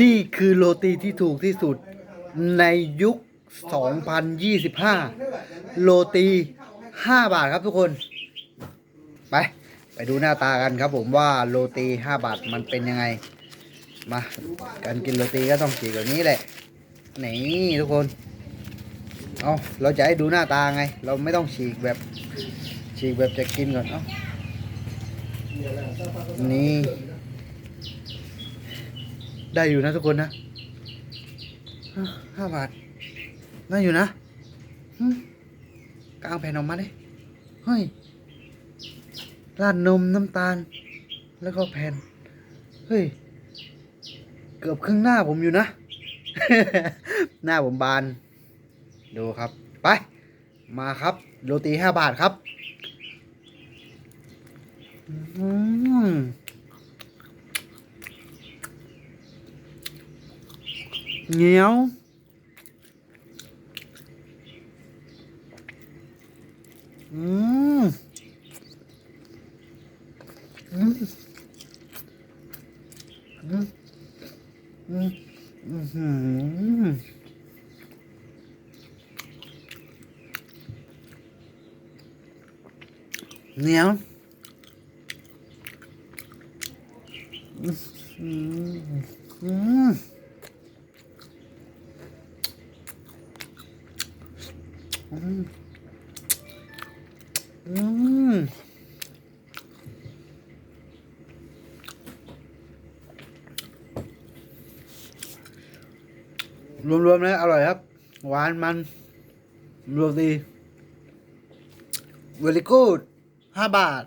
นี่คือโรตีที่ถูกที่สุดในยุค 2025 โรตี 5 บาทครับทุกคน ไป ไปดูหน้าตากันครับผมว่าโรตี 5 บาทมันเป็นยังไง มา การกินโรตีก็ต้องฉีกแบบนี้แหละ นี่ทุกคน เอาเราจะให้ดูหน้าตาไง เราไม่ต้องฉีกแบบ ฉีกแบบจะกินก่อน เอานี่ ได้อยู่นะทุกคนนะห้าห้าบาทได้อยู่นะหึกางแผ่นออกมาดิเฮ้ยราดนมน้ำตาล แล้วก็แผ่น เฮ้ย เกือบครึ่งหน้าผมอยู่นะ หน้าผมบาน ดูครับ ไป มาครับ โรตีห้าบาทครับ อืม เหนียวอืมอื อืมอืมอืมอืมเหนียวมรวมๆแล้วอร่อยครับ หวานมันโรตี very good ห้าบาท